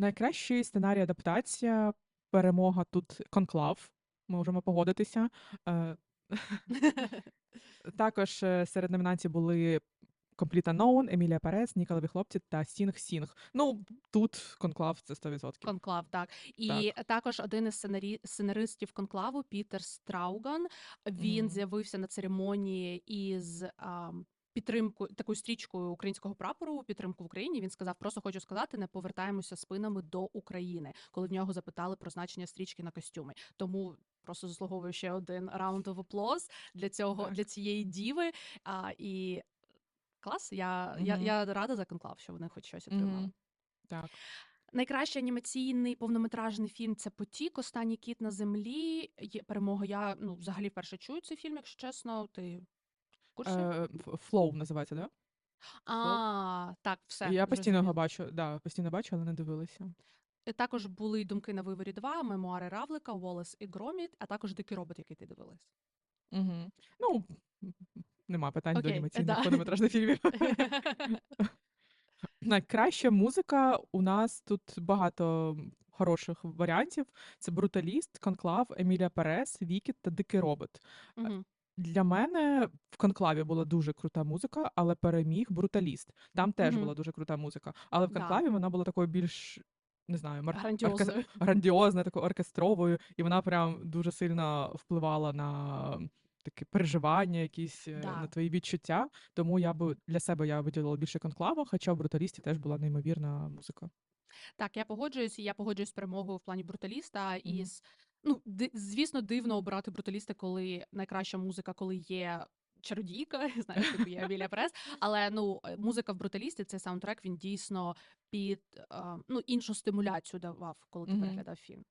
Найкращий сценарій адаптація, перемога тут конклав. Ми можемо погодитися. Е, також е, серед номінацій були Complete Unknown, Емілія Перес, Ніколеві хлопці та Сінг Сінг. Ну, тут конклав це 100%. Конклав, так. І також один із сценарі... сценаристів конклаву Пітер Страуган. Він Мгм. з'явився на церемонії із а, підтримкою такою стрічкою українського прапору підтримку в Україні. Він сказав: просто хочу сказати, не повертаємося спинами до України, коли в нього запитали про значення стрічки на костюми. Тому просто заслуговую ще один раунд applause для цього Так. для цієї діви. А, і клас. Я, я, Мгм. я рада за конклав, що вони хоч щось отримали. Мгм. Так. Найкращий анімаційний повнометражний фільм це Потік, Останній кіт на землі. Є перемога. Я ну взагалі вперше чую цей фільм, якщо чесно. Ти в курсі? Е, Ф- Flow називається, так? а, так, все. Я постійно його бачу, да, постійно бачу, але не дивилася. Е, Також були думки на виворі 2, мемуари Равлика, Волес і Громіт, а також Дикий робот, який ти дивилась. Угу. Ну, нема питань до Окей, анімаційних да. повнометражних фільмів. Найкраща музика у нас тут багато хороших варіантів. Це Бруталіст, Конклав, Емілія Перес, Вікіт та Дикий робот. Мгм. Для мене в конклаві була дуже крута музика, але переміг бруталіст. Там теж Мгм. була дуже крута музика. Але в Да. конклаві вона була такою більш не знаю, мар... оркес- Грандіозною. грандіозною, такою оркестровою, і вона прям дуже сильно впливала на такі переживання, якісь е, Да. на твої відчуття. Тому я би для себе я виділила більше конклава, хоча в бруталісті теж була неймовірна музика. Так, я погоджуюсь, і я погоджуюсь з перемогою в плані бруталіста. Мгм. з ну, звісно, дивно обирати бруталіста, коли найкраща музика, коли є чародійка, знаєш, типу є біля Прес. Але ну е, музика в бруталісті, цей саундтрек, він дійсно під е, ну іншу стимуляцію давав, коли ти переглядав фільм.